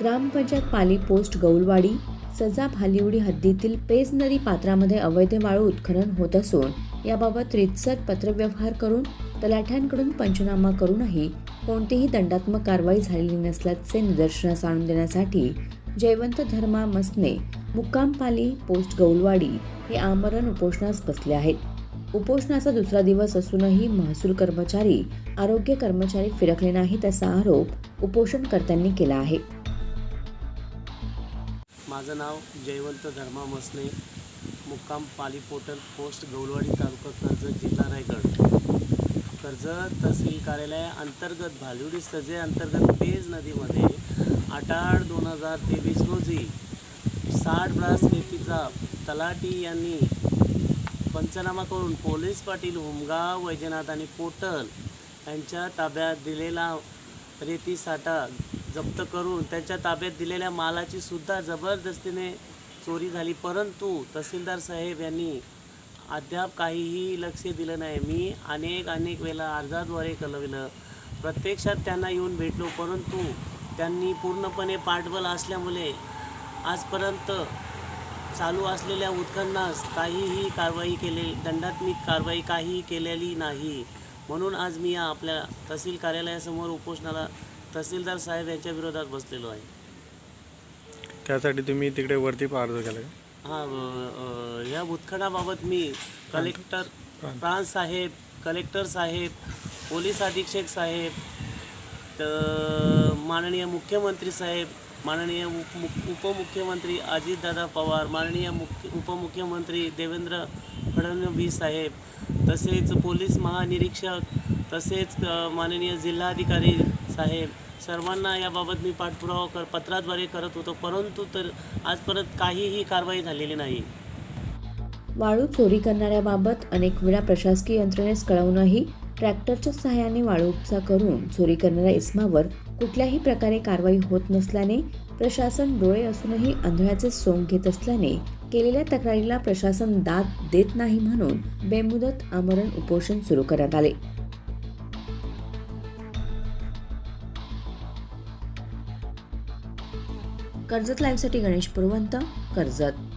ग्रामपंचायत Pali post Gaulwadi सजा भालिवडी हद्दीतील page नदी पात्रामध्ये अवैध वाळू उत्खनन होत असून याबाबत रितसर पत्रव्यवहार करून तलाठ्यांकडून पंचनामा करूनही कोणतीही दंडात्मक कारवाई झालेली नसल्याचे निदर्शनास आणून देण्यासाठी जयवंत धर्मा मसने मुक्काम पाली पोस्ट गौलवाडी हे आमरण उपोषणास बसले आहेत. उपोषणाचा दुसरा दिवस असूनही महसूल कर्मचारी आरोग्य कर्मचारी फिरकले नाहीत असा आरोप उपोषणकर्त्यांनी केला आहे. माझं नाव जयवंत धर्मा मसने मुक्काम पाली पोर्टल पोस्ट गौलवाडी तालुका कर्जत जिल्हा रायगड. कर्जत तहसील कार्यालय अंतर्गत भालुडी सजे अंतर्गत पेज नदीमध्ये आठ आठ दोन हजार तेवीस रोजी साठ ब्रास रेतीचा तलाठी यांनी पंचनामा करून पोलीस पाटील हुमगाव वैजनाथ आणि पोटल यांच्या ताब्यात दिलेला रेती साठा जप्त करून त्यांच्या ताब्यात दिलेल्या मालाची सुद्धा जबरदस्तीने चोरी झाली. परंतु तहसीलदार साहेब यांनी अद्याप काहीही लक्ष दिलं नाही. मी अनेक अनेक वेळा अर्जाद्वारे कळविलं. प्रत्यक्षात त्यांना येऊन भेटलो परंतु त्यांनी पूर्णपणे पाठबल असल्यामुळे आजपर्यंत चालू असलेल्या उत्खननास काहीही कारवाई केलेली दंडात्मक कारवाई काहीही केलेली नाही. म्हणून आज मी या आपल्या तहसील कार्यालयासमोर उपोषणाला तहसीलदार साहेब यांच्या विरोधात बसलेलो आहे. त्यासाठी तुम्ही तिकडे वरती अर्ज केला हां या उत्खनाबाबत मी कलेक्टर प्रांत साहेब कलेक्टर साहेब पोलीस अधीक्षक साहेब माननीय मुख्यमंत्री साहेब माननीय उप उपमुख्यमंत्री अजितदादा पवार माननीय मुख्य उपमुख्यमंत्री देवेंद्र फडणवीस साहेब तसेच पोलीस महानिरीक्षक तसेच माननीय जिल्हाधिकारी साहेब सर्वांना याबाबत मी पाठपुरावा कर पत्राद्वारे करत होतो परंतु तर आजपर्यंत काहीही कारवाई झालेली नाही. वाळू चोरी करणाऱ्याबाबत अनेक वेळा प्रशासकीय यंत्रणेस कळवणंही ट्रॅक्टरच्या सहाय्याने वाळू करून चोरी करणाऱ्या इस्मावर कुठल्याही प्रकारे कारवाई होत नसल्याने प्रशासन डोळे असूनही आंधळ्याचे सोंग घेत असल्याने केलेल्या तक्रारीला प्रशासन दाद देत नाही म्हणून बेमुदत आमरण उपोषण सुरू करण्यात आले. कर्जत लाईव्हसाठी गणेश पुरवंत कर्जत.